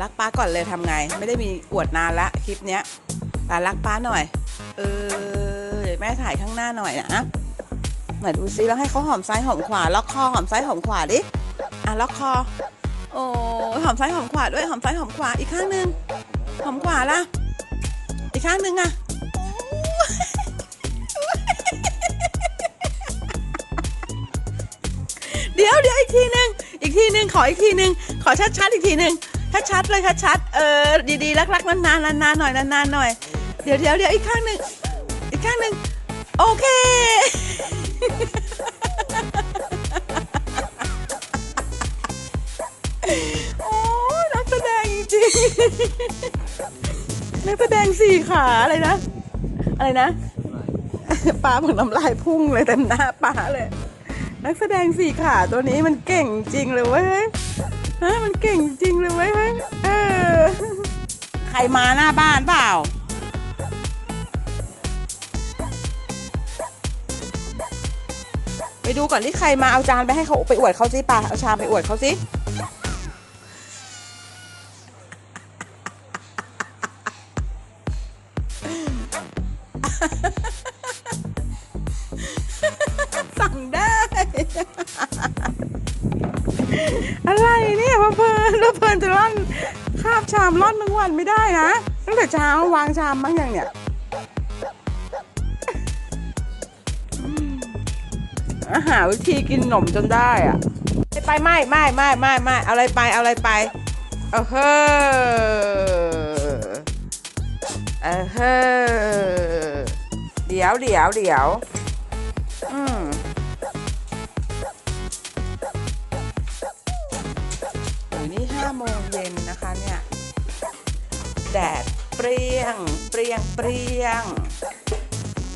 รักป้าก่อนเลยทำไง ไม่ได้มีอวดนานละคลิปเนี้ยป้ารักป้าหน่อย เออเดี๋ยวแม่ถ่ายข้างหน้าหน่อยนะไหนดูซิแล้วให้เขาหอมซ้ายหอมขวาล็อกคอหอมซ้ายหอมขวาดิอะล็อกคอ โอ้หอมซ้ายหอมขวาด้วยหอมซ้ายหอมขวาอีกข้างหนึ่งหอมขวาละอีกข้างหนึ่งอะเดี๋ยวเดี๋ยวอีกทีหนึ่งอีกทีหนึ่งขออีกทีหนึ่งขอชัดๆอีกทีหนึ่ง ถ้าชัดเลยชัดเออดีๆรักๆนานๆนานๆหน่อยนานๆหน่อย เดี๋ยวเดี๋ยวเดี๋ยวอีกข้างหนึ่งอีกข้างหนึ่งโอเคโอ้นักแสดงจริงนักแสดงสี่ขาอะไรนะ อะไรนะปลาเหมือนน้ำลายพุ่งเลยเต็มหน้าปลาเลย นักแสดงสี่ขาตัวนี้มันเก่งจริงเลยเว้ย ฮะมันเก่งจริงเลยเว้ยเออ ใครมาหน้าบ้านเปล่า ไปดูก่อนที่ใครมาเอาจานไปให้เขาไปอวดเขาสิปะเอาชามไปอวดเขาสิสั่งได้ อะไรเนี่ยพะเพลินพะเพลินจะร่อนคาบชามร่อนทั้งวันไม่ได้นะตั้งแต่เช้าวางชามบ้างอยังเนี่ยอาหาวิธีกินขนมจนได้อะไปไม่ไม่ไม่ไม่ไม่อะไรไปอาอะไรไปเออเฮ้อเออเฮ้อเดี๋ยวเดี๋ยวเดี๋ยวอืม 5โมงเย็นนะคะเนี่ยแดดเปรี้ยง เปรียงเปรียง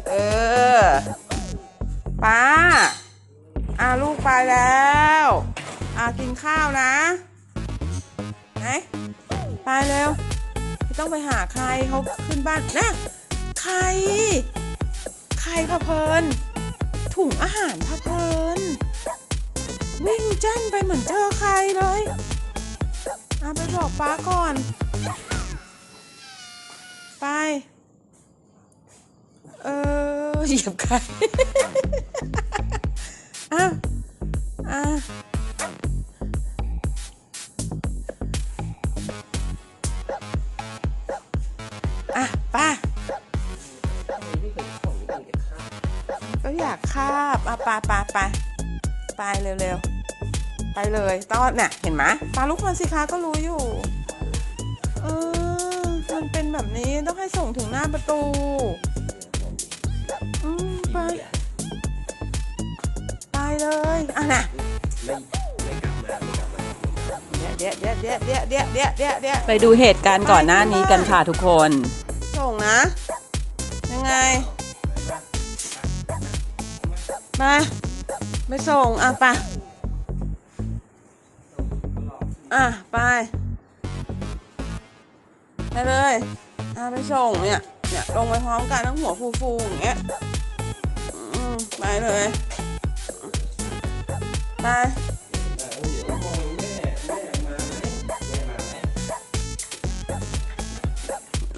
เออป้าอ่าลูกไปแล้วอ่ากินข้าวนะไหนไปเร็วไม่ต้องไปหาใครเขาขึ้นบ้านนะใคร ใครพะเพลิน ถุงอาหารพะเพลินวิ่งแจ้นไปเหมือนเจอใครเลย อาไปบอกป้าก่อน ไป เออเหยียบใครอะอะอะป้าก็อยากคาบอะไปไปไปไปเร็วๆ เลยตอนน่ะเห็นไหมปลาลูกมันสิคะก็รู้อยู่เออมันเป็นแบบนี้ต้องให้ส่งถึงหน้าประตูอืมไปไปเลยอะน่ะเดี๋ยวเดี๋ยวเดี๋ยวเดี๋ยวเดี๋ยวเดี๋ยวเดี๋ยวเดี๋ยวไปดูเหตุการณ์ก่อนหน้านี้กันค่ะทุกคน ส่งนะ ยังไง มาไม่ส่งอะไป อะ ไป ไปเลย อะ ไปส่งเนี่ย เนี่ย ลงไปพร้อมกันทั้งหัวฟูๆอย่างเงี้ยอืมไปเลย ไป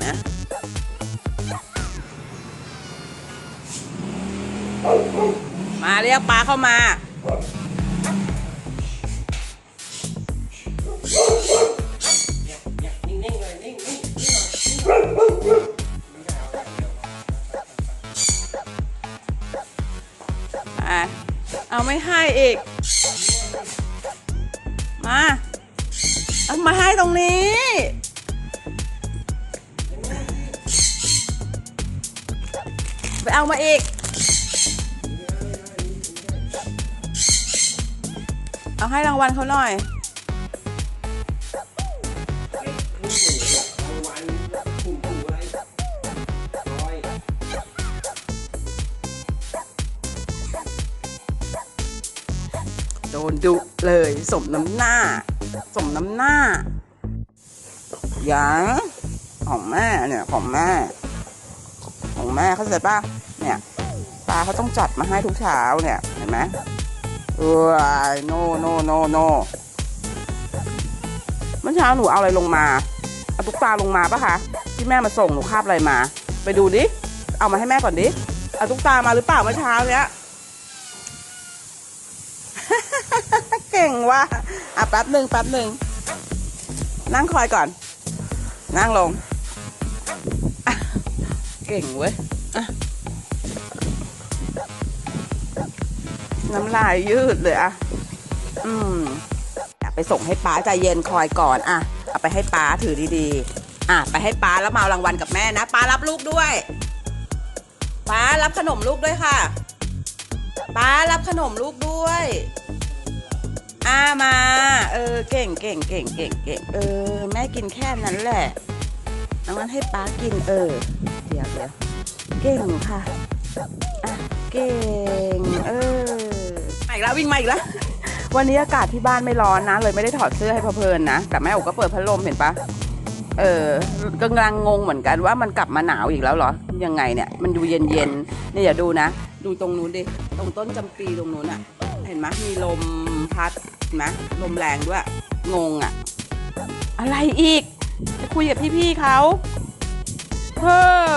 นะมาเรียกปลาเข้ามา เอาไม่ให้อีก มาเอามาให้ตรงนี้ ไปเอามาอีก เอาให้รางวัลเขาหน่อย นดุเลย สมน้ำหน้า สมน้ำหน้าอย่างของแม่เนี่ยของแม่ ของแม่เข้าใจป่ะเนี่ยปลาเขาต้องจัดมาให้ทุกเช้าเนี่ยเห็นไหมเออโนโนโนโนเมื่อเช้าหนูเอาอะไรลงมาเอาตุ๊กตาลงมาปะคะที่แม่มาส่งหนูคาบอะไรมา ไปดูดิเอามาให้แม่ก่อนดิเอาตุ๊กตามาหรือเปล่าเมื่อเช้าเนี้ย เก่งว่ะอะแป๊บหนึ่งแป๊บหนึ่งนั่งคอยก่อน นั่งลง เก่งเว้ยน้ำลายยืดเลยอะ อืมอะไปส่งให้ป้าใจเย็นคอยก่อนอะ เอาไปให้ป้าถือดีๆ อะ ไปให้ป้าแล้วมาเอารางวัลกับแม่นะป้ารับลูกด้วยป้ารับขนมลูกด้วยค่ะป้ารับขนมลูกด้วย อามา เออ เก่งเก่งเก่งเก่งเก่งเออ แม่กินแค่นั้นแหละเอางั้นให้ป้ากินเออ เดี๋ยวเดี๋ยวเก่งค่ะ อะ เก่ง เออมาอีกแล้ววิ่งมาอีกแล้ว วันนี้อากาศที่บ้านไม่ร้อนนะ เลยไม่ได้ถอดเสื้อให้พอเพลินนะ แต่แม่โอก็เปิดพัดลมเห็นปะ เออกำลังงงเหมือนกันว่ามันกลับมาหนาวอีกแล้วเหรอ ยังไงเนี่ย มันดูเย็นเย็นนี่อย่าดูนะ ดูตรงนู้นดิ ตรงต้นจำปีตรงนู้นอะ เห็นไหมมีลมพัดเห็นไหมลมแรงด้วย งงอะอะไรอีก จะคุยกับพี่ๆเขาเฮ้อ